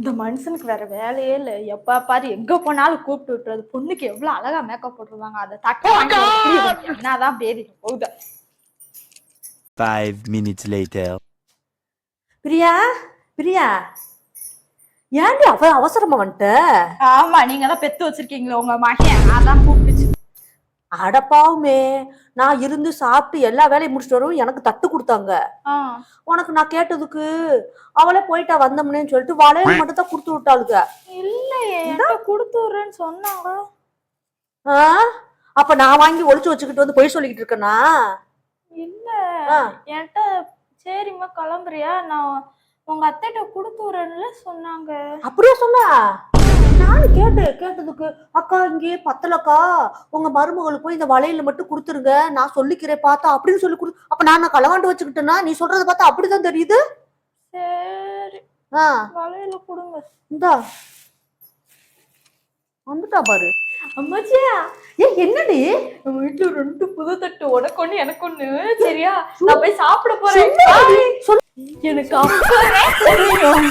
இந்த மனுஷனுக்கு வேற வேலையே இல்லை. எப்ப பாரு எங்க போனாலும் கூப்பிட்டு விட்டுறது. பொண்ணுக்கு எவ்வளவு அழகா மேக்கப் போட்டுருவாங்க அதை வைக்க? என்னதான் பேரி போகுது. Five minutes later. Priya? Priya? ஏன்டி அவ அவசரமா வந்துட்ட? ஆமா நீங்க தான் பெத்து வச்சிருக்கீங்களே உங்க மகன். அதான் கூப்பிட்டுச்சு அடப்பாவுமே நான் இருந்து சாப்பிட்டு எல்லா வேலையும் முடிச்சிட்டு வரவும் எனக்கு தட்டு கொடுத்தாங்க. ஆ, உனக்கு நான் கேட்டதுக்கு அவளே போயிட்டா வந்தோம்னேன்னு சொல்லிட்டு வளையல் மட்டும் தான் கொடுத்து விட்டாளுங்க இல்லையே கொடுத்து விடுறேன்னு சொன்னாங்க. ஆ? அப்ப நான் வாங்கி ஒளிச்சு வச்சுக்கிட்டு வந்து பொய் சொல்லிக்கிட்டு இருக்கேனா? இல்ல. என்கிட்ட சரிம்மா கிளம்புறியா? நான் உங்க அத்தைகிட்ட கொடுத்து விடுறேன்ல சொன்னாங்க. அப்படியே சொன்னா? நானும் கேட்டேன் கேட்டதுக்கு அக்கா இங்கே பத்தலக்கா. உங்க மருமகளுக்கு போய் இந்த வளையல மட்டும் கொடுத்துருங்க. நான் சொல்லிக்கிறேன் பார்த்தா அப்படின்னு சொல்லி கொடு அப்ப நான் நான் களவாண்டு வச்சுக்கிட்டேன்னா நீ சொல்றத பார்த்தா அப்படிதான் தெரியுது. சரி. ஆ. வளையல கொடுங்க. இந்தா. வந்துட்டா பாரு. அம்மாச்சியா ஏ என்னடி? நம்ம வீட்டுல ரெண்டு புது தட்டு உனக்கு ஒண்ணு எனக்கு ஒண்ணு. சரியா? நான் போய் சாப்பிட போறேன். எனக்கு தெரியும்.